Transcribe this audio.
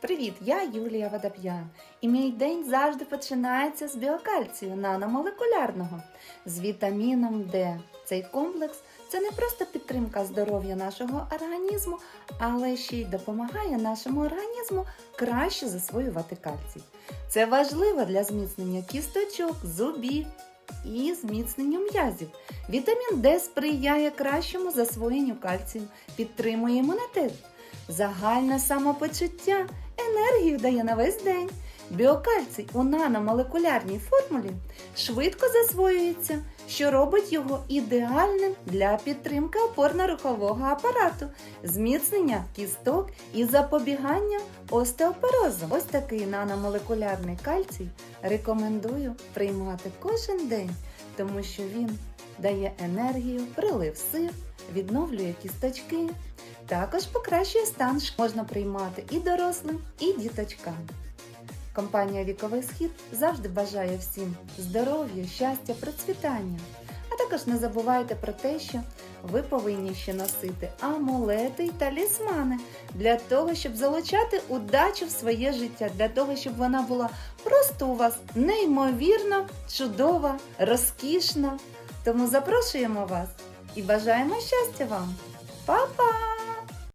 Привіт, я Юлія Водоп'ян, і мій день завжди починається з біокальцію наномолекулярного, з вітаміном Д. Цей комплекс це не просто підтримка здоров'я нашого організму, але ще й допомагає нашому організму краще засвоювати кальцій. Це важливо для зміцнення кісточок, зубів і зміцненню м'язів. Вітамін Д сприяє кращому засвоєнню кальцію, підтримує імунітет, загальне самопочуття, енергію дає на весь день. Біокальцій у наномолекулярній формулі швидко засвоюється, що робить його ідеальним для підтримки опорно-рухового апарату, зміцнення кісток і запобігання остеопорозу. Ось такий наномолекулярний кальцій рекомендую приймати кожен день, тому що він дає енергію, прилив сил, відновлює кісточки. Також покращує стан можна приймати і дорослим, і діточкам. Компанія Віковий Схід завжди бажає всім здоров'я, щастя, процвітання. А також не забувайте про те, що ви повинні ще носити амулети й талісмани для того, щоб залучати удачу в своє життя, для того, щоб вона була просто у вас неймовірно, чудова, розкішна. Тому запрошуємо вас і бажаємо щастя вам! Па-па!